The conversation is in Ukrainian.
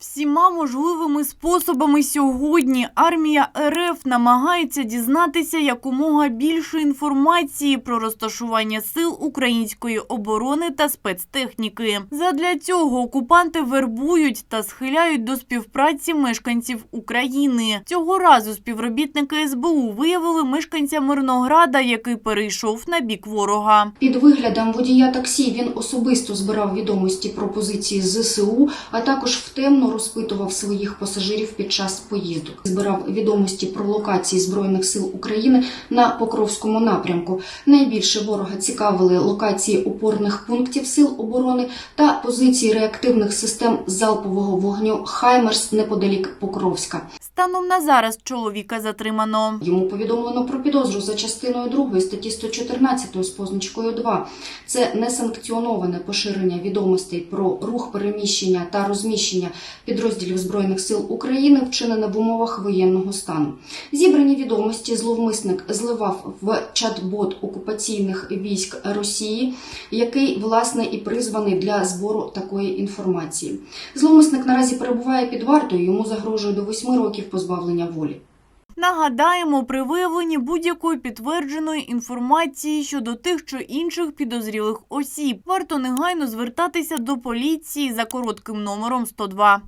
Всіма можливими способами сьогодні армія РФ намагається дізнатися якомога більше інформації про розташування сил української оборони та спецтехніки. Задля цього окупанти вербують та схиляють до співпраці мешканців України. Цього разу співробітники СБУ виявили мешканця Мирнограда, який перейшов на бік ворога. Під виглядом водія таксі він особисто збирав відомості про позиції ЗСУ, а також розпитував своїх пасажирів під час поїздок. Збирав відомості про локації Збройних сил України на Покровському напрямку. Найбільше ворога цікавили локації опорних пунктів сил оборони та позиції реактивних систем залпового вогню Хаймерс неподалік Покровська. Станом на зараз чоловіка затримано. Йому повідомлено про підозру за частиною 2 статті 114 з позначкою 2. Це несанкціоноване поширення відомостей про рух переміщення та розміщення підрозділів Збройних сил України, вчинене в умовах воєнного стану. Зібрані відомості зловмисник зливав в чат-бот окупаційних військ Росії, який власне і призваний для збору такої інформації. Зловмисник наразі перебуває під вартою. Йому загрожує до 8 років позбавлення волі. Нагадаємо, при виявленні будь-якої підтвердженої інформації щодо тих чи інших підозрілих осіб варто негайно звертатися до поліції за коротким номером 102.